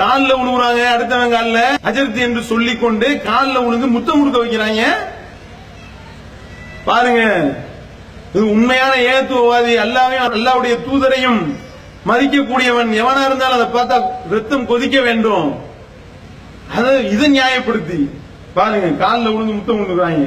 காலில் விழுகுறாங்க அடுத்தவன் காலில் அஜர்த்தி என்று சொல்லிக் கொண்டு காலில் விழுந்து முத்தம் கொடுக்க வைக்கிறாங்க. பாருங்க இது உண்மையான ஏகத்துவவாதி அல்லாவையும் அல்லாவுடைய தூதரையும் மதிக்கக்கூடியவன் எவனா இருந்தாலும் அதை பார்த்தா ரத்தம் கொதிக்க வேண்டும். அதை இதை நியாயப்படுத்தி. பாருங்க காலில் விழுந்து முத்தம் கொடுக்குறாங்க.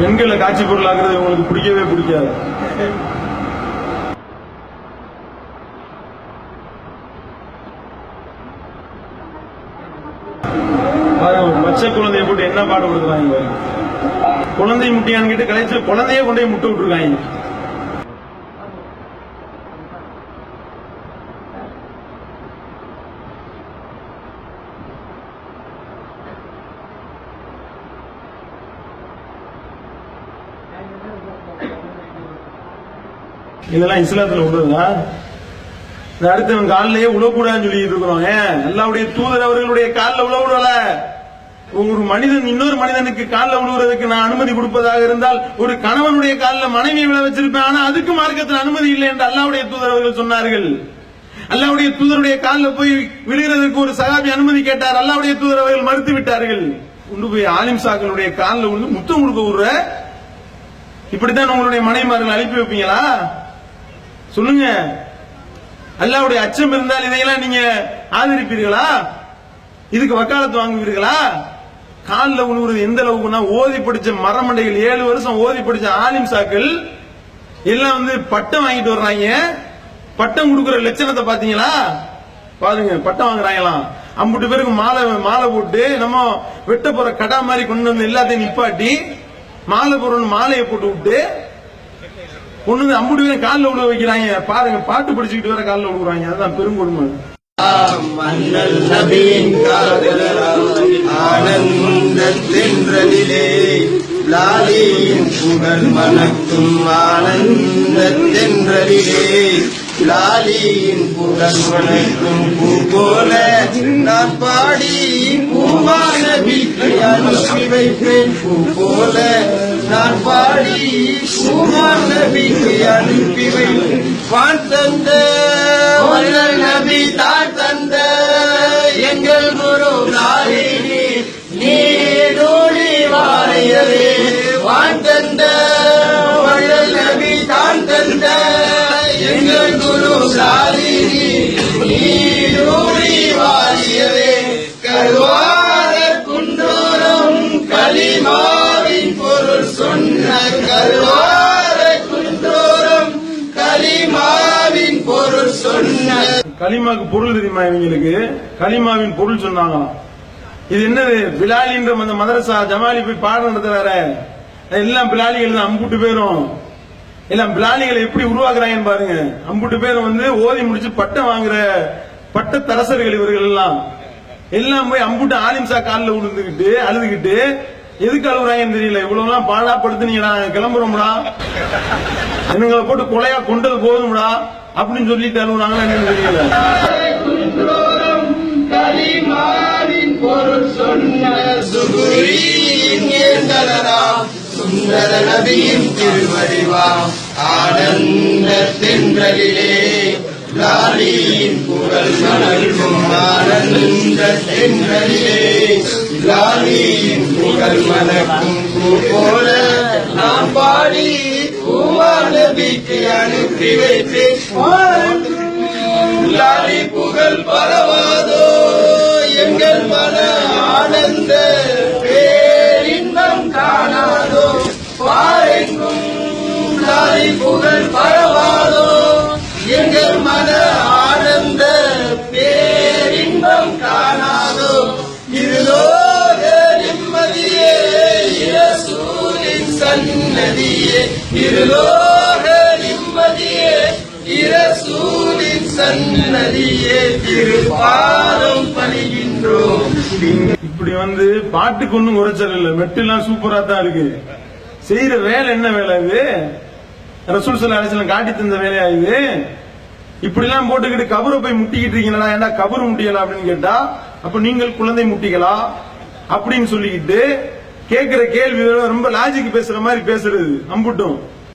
பெண்களை காட்சி பொருளாக்குறது உங்களுக்கு பிடிக்கவே பிடிக்காது. மச்ச குழந்தைய போட்டு என்ன பாடு கொடுக்குறாங்க குழந்தை முட்டியான்னு கேட்டு கடைசியில் குழந்தைய கொண்டே முட்டு முட்டை விட்டுருக்காங்க. இதெல்லாம் இஸ்லாத்துல விடுறதா இந்த அடுத்தவன் காலிலேயே உழக்கூடாதுன்னு சொல்லிட்டு இருக்கிறோம். ஏன்? அல்லாவுடைய தூதர் அவர்களுடைய காலில் உழ விடல ஒரு மனிதன் இன்னொரு மனிதனுக்கு காலில் விழுவுறதுக்கு நான் அனுமதி கொடுப்பதாக இருந்தால் ஒரு கணவனுடைய காலில் மனைவியை விழ வச்சிருப்பேன். ஆனா அதுக்கு மார்க்கத்தில் அனுமதி இல்லை என்று அல்லாவுடைய தூதர் அவர்கள் சொன்னார்கள். அல்லாவுடைய தூதருடைய காலில் போய் விழுகிறதுக்கு ஒரு சகாபி அனுமதி கேட்டார். அல்லாவுடைய தூதர் அவர்கள் மறுத்து விட்டார்கள். கொண்டு போய் ஆலிம் சாக்களுடைய காலில் விழுந்து முத்தம் கொடுக்க விடுற? இப்படித்தான் உங்களுடைய மனைவிமார்கள் அனுப்பி வைப்பீங்களா? சொல்லுங்க. அல்லாவுடைய அச்சம் இருந்தால் இதையெல்லாம் நீங்க ஆதரிப்பீர்களா? இதுக்கு வக்காலத்து வாங்குவீர்களா? காலில் விழுவுறது எந்த அளவுக்குன்னா ஓதி படிச்ச மரமண்டைகள் ஏழு வருஷம் ஓதி படிச்ச ஆலிம் சாக்கள் எல்லாம் வந்து பட்டம் வாங்கிட்டு வர்றாங்க. பட்டம் கொடுக்குற லட்சணத்தை பாத்தீங்களா பாருங்க பட்டம் வாங்குறாங்களாம். அம்புட்டு பேருக்கு மாலை மாலை போட்டு நம்ம வெட்ட போற கடா மாதிரி கொண்டு வந்து எல்லாத்தையும் நிப்பாட்டி மாலை போறோம்னு மாலையை போட்டு விட்டு கொண்டு வந்து அம்புட்டு காலில் விழ வைக்கிறாங்க. பாருங்க பாட்டு படிச்சுக்கிட்டு வர காலில் விழுகுறாங்க அதுதான் பெருங்கொடுமை மன்னல் லாலியின் புகழ் மணக்கும் ஆனந்த தென்றலிலே லாலியின் புகழ் மணக்கும் பூ போல நான் பாடி பூமான வீட்டை அனுப்பி வைப்பேன். பூ போல நான் பாடி பூமான நபிக்கு அனுப்பி வைப்பேன் வான் தந்த. நபி தார் தந்த. எங்கள் குரு நாளினி நீடூழி வாழையவே வான் தந்த. வள்ளல் நபி தான் தந்த. எங்கள் குரு நாளினி களிமாக்கு பொருள் தெரியுமா இவங்களுக்கு? களிமாவின் பொருள் சொன்னாங்களாம். இது என்னது? பிலாலின்ற அந்த மதரசா ஜமாலி போய் பாடம் நடத்த வேற. எல்லாம் பிலாலிகள் தான் அம்புட்டு பேரும். எல்லாம் பிலாலிகளை எப்படி உருவாக்குறாங்கன்னு பாருங்க. அம்புட்டு பேரும் வந்து ஓதி முடிச்சு பட்டம் வாங்குற பட்ட தரசர்கள் இவர்கள் எல்லாம். எல்லாம் போய் அம்புட்டு ஆலிம்சா காலில் விழுந்துகிட்டு அழுதுகிட்டு எதுக்கு அழுகுறாங்கன்னு தெரியல. இவ்வளவு எல்லாம் பாடாப்படுத்துனீங்கடா நாங்க கிளம்புறோம்டா. என்னங்களை போட்டு கொலையா கொண்டது போதும்டா அப்படின்னு சொல்லிட்டு அழுகுறாங்களா என்னன்னு தெரியல. சுந்தர நபியின் திருவடிவாம் ஆனந்த தென்றலிலே லாலியின் குரல் மணக்கும் ஆனந்த தென்றலிலே. லாலியின் புகழ் மணக்கும் பூ போல நாம் பாடி பூவான நபிக்கு அனுப்பி வைத்தேன் லாலி புகழ் பரவாதோ நிம்மதியே இரசூலின் சன்னதியே திருபாதம் பணிகின்றோம். இப்படி வந்து பாட்டுக்கு ஒன்னும் குறைச்சல் இல்ல. மெட்டு எல்லாம் சூப்பரா தான் இருக்கு. செய்யற வேலை என்ன வேலை இது ரசூல் சல்லா அலிஸ்லாம் காட்டி தந்த வேலையா இது? இப்படி எல்லாம் போட்டுக்கிட்டு கபரை போய் முட்டிக்கிட்டு இருக்கீங்களா ஏன்னா கபரு முட்டியலா அப்படின்னு கேட்டா அப்ப நீங்கள் குழந்தை முட்டிகளா? அப்படின்னு சொல்லிக்கிட்டு கேட்கிற கேள்வி ரொம்ப லாஜிக் பேசுற மாதிரி பேசுறது. அம்புட்டும்.